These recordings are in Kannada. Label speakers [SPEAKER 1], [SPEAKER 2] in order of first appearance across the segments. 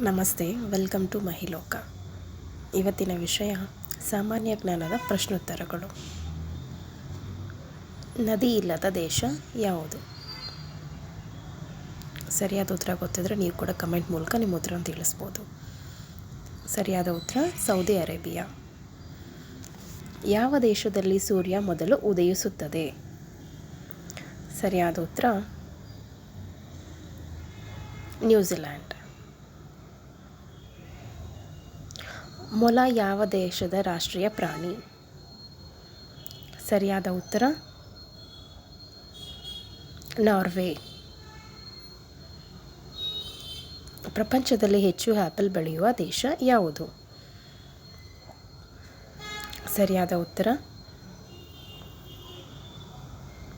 [SPEAKER 1] ನಮಸ್ತೆ, ವೆಲ್ಕಮ್ ಟು ಮಹಿಲೋಕ. ಇವತ್ತಿನ ವಿಷಯ ಸಾಮಾನ್ಯ ಜ್ಞಾನದ ಪ್ರಶ್ನೋತ್ತರಗಳು. ನದಿ ಇಲ್ಲದ ದೇಶ ಯಾವುದು? ಸರಿಯಾದ ಉತ್ತರ ಗೊತ್ತಿದ್ರೆ ನೀವು ಕೂಡ ಕಮೆಂಟ್ ಮೂಲಕ ನಿಮ್ಮ ಉತ್ತರವನ್ನು ತಿಳಿಸ್ಬೋದು. ಸರಿಯಾದ ಉತ್ತರ, ಸೌದಿ ಅರೇಬಿಯಾ. ಯಾವ ದೇಶದಲ್ಲಿ ಸೂರ್ಯ ಮೊದಲು ಉದಯಿಸುತ್ತದೆ? ಸರಿಯಾದ ಉತ್ತರ, ನ್ಯೂಜಿಲ್ಯಾಂಡ್. ಮೊಲ ಯಾವ ದೇಶದ ರಾಷ್ಟ್ರೀಯ ಪ್ರಾಣಿ? ಸರಿಯಾದ ಉತ್ತರ? ನಾರ್ವೆ. ಪ್ರಪಂಚದಲ್ಲಿ ಹೆಚ್ಚು ಆ್ಯಪಲ್ ಬೆಳೆಯುವ ದೇಶ ಯಾವುದು? ಸರಿಯಾದ ಉತ್ತರ?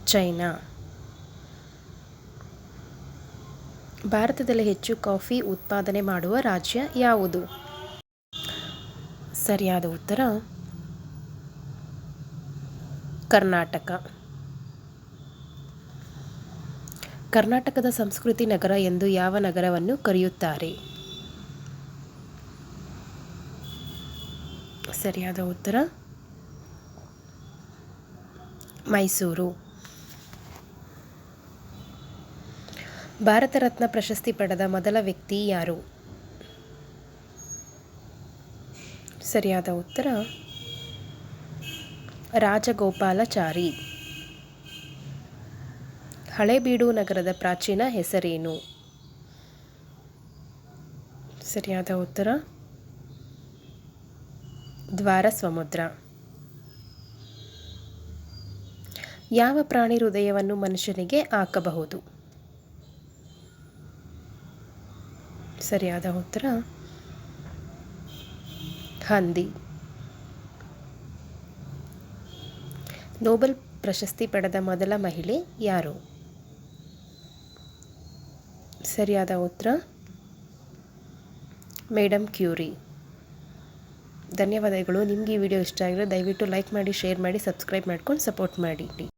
[SPEAKER 1] ಚೈನಾ. ಭಾರತದಲ್ಲಿ ಹೆಚ್ಚು ಕಾಫಿ ಉತ್ಪಾದನೆ ಮಾಡುವ ರಾಜ್ಯ ಯಾವುದು? ಸರಿಯಾದ ಉತ್ತರ? ಕರ್ನಾಟಕ. ಕರ್ನಾಟಕದ ಸಂಸ್ಕೃತಿ ನಗರ ಎಂದು ಯಾವ ನಗರವನ್ನು ಕರೆಯುತ್ತಾರೆ? ಸರಿಯಾದ ಉತ್ತರ? ಮೈಸೂರು. ಭಾರತ ರತ್ನ ಪ್ರಶಸ್ತಿ ಪಡೆದ ಮೊದಲ ವ್ಯಕ್ತಿ ಯಾರು? ಸರಿಯಾದ ಉತ್ತರ, ರಾಜಗೋಪಾಲಾಚಾರಿ. ಹಳೇಬೀಡು ನಗರದ ಪ್ರಾಚೀನ ಹೆಸರೇನು? ಸರಿಯಾದ ಉತ್ತರ ದ್ವಾರ ಸಮುದ್ರ ಯಾವ ಪ್ರಾಣಿ ಹೃದಯವನ್ನು ಮನುಷ್ಯನಿಗೆ ಹಾಕಬಹುದು? ಸರಿಯಾದ ಉತ್ತರ ಹಂದಿ ನೋಬೆಲ್ ಪ್ರಶಸ್ತಿ ಪಡೆದ ಮೊದಲ ಮಹಿಳೆ ಯಾರು? ಸರಿಯಾದ ಉತ್ತರ? Madam Curie. ಧನ್ಯವಾದಗಳು. ನಿಮಗೆ ಈ ವಿಡಿಯೋ ಇಷ್ಟ ಆಗಿದ್ರೆ ದಯವಿಟ್ಟು ಲೈಕ್ ಮಾಡಿ, ಶೇರ್ ಮಾಡಿ, ಸಬ್ಸ್ಕ್ರೈಬ್ ಮಾಡ್ಕೊಂಡು ಸಪೋರ್ಟ್ ಮಾಡಿ